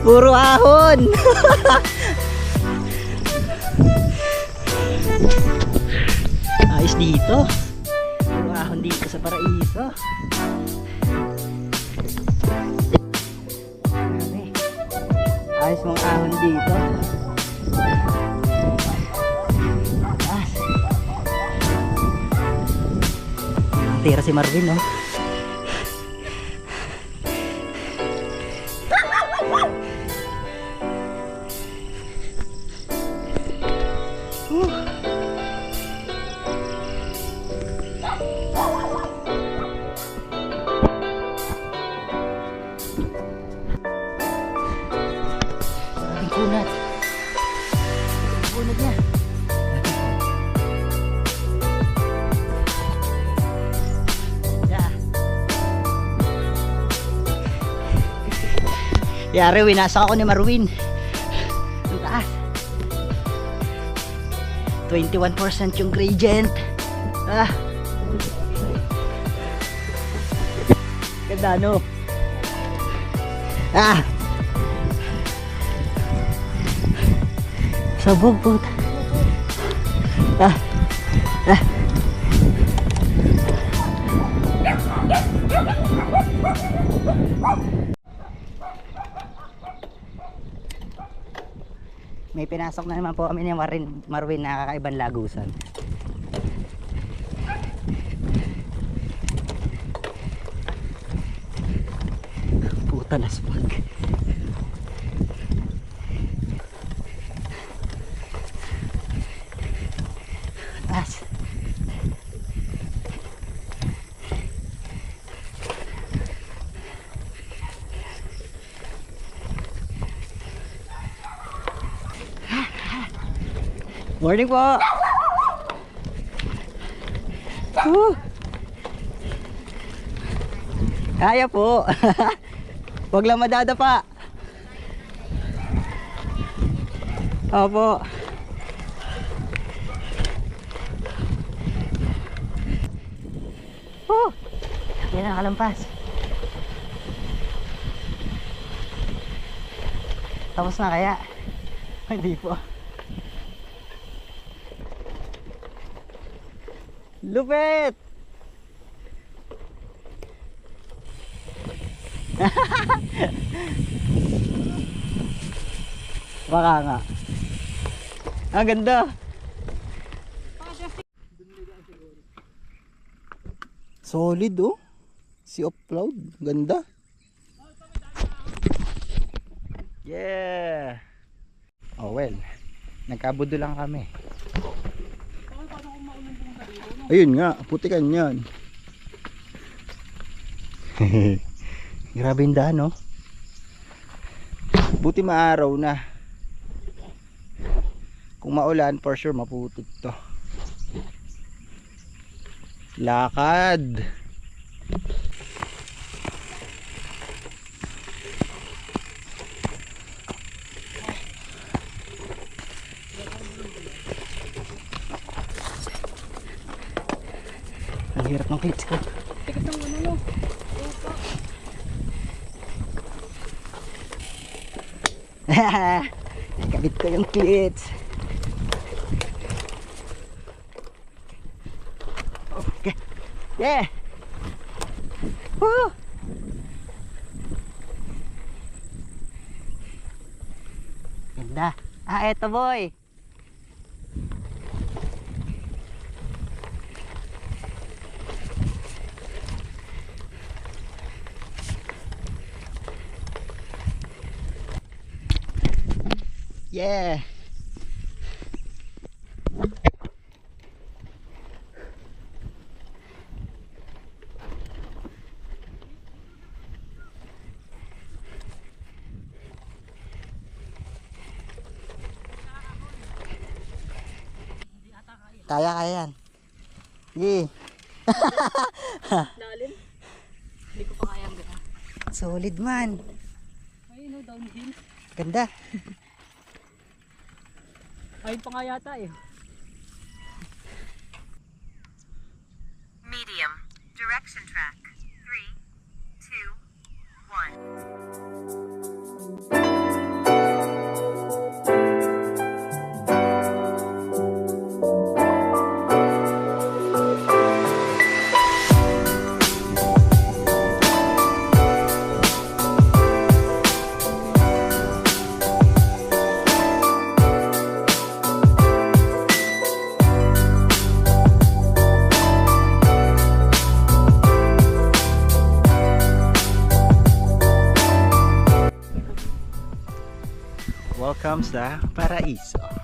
Puro ahon. Ayos dito. Puro ahon dito sa paraiso. Ayos mong ahon dito. Tira si Marvin, no? Ating Yari, winasa ako ni Marwin. Ang taas. 21% yung gradient. Ah. Ganda, no? Ah! Sabog, puta. Ah. Ah. May pinasok na naman po kami ni Marvin, Marvin na kakaibang lagusan. Puta na spag. Taas. Morning po. Woo. Kaya po. Huwag lang madadapa. Opo. Oh. Yan ang kalampas. Tapos na kaya? Hindi po. Lupit! Baka nga. Ang ganda. Solid oh. Of cloud. Ganda. Yeah. Oh well. Nagkabudo lang kami. Ayun nga, putikan yan. Grabe yung daan, no? Buti maaraw na. Kung maulan, for sure, maputik to. Lakad. Ang hirap ng clips ko. Tikat ng ano no. Kabit ko yung clips. Okay. Yeah. Woo! Ganda. Ah, eto boy. Yeah. Kaya kaya yan. Sige. Lalim. Hindi ko pa kaya ang. Solid man. Ay no, downhill. Ganda. Ayun pa nga yata eh. Welcome sa Paraiso.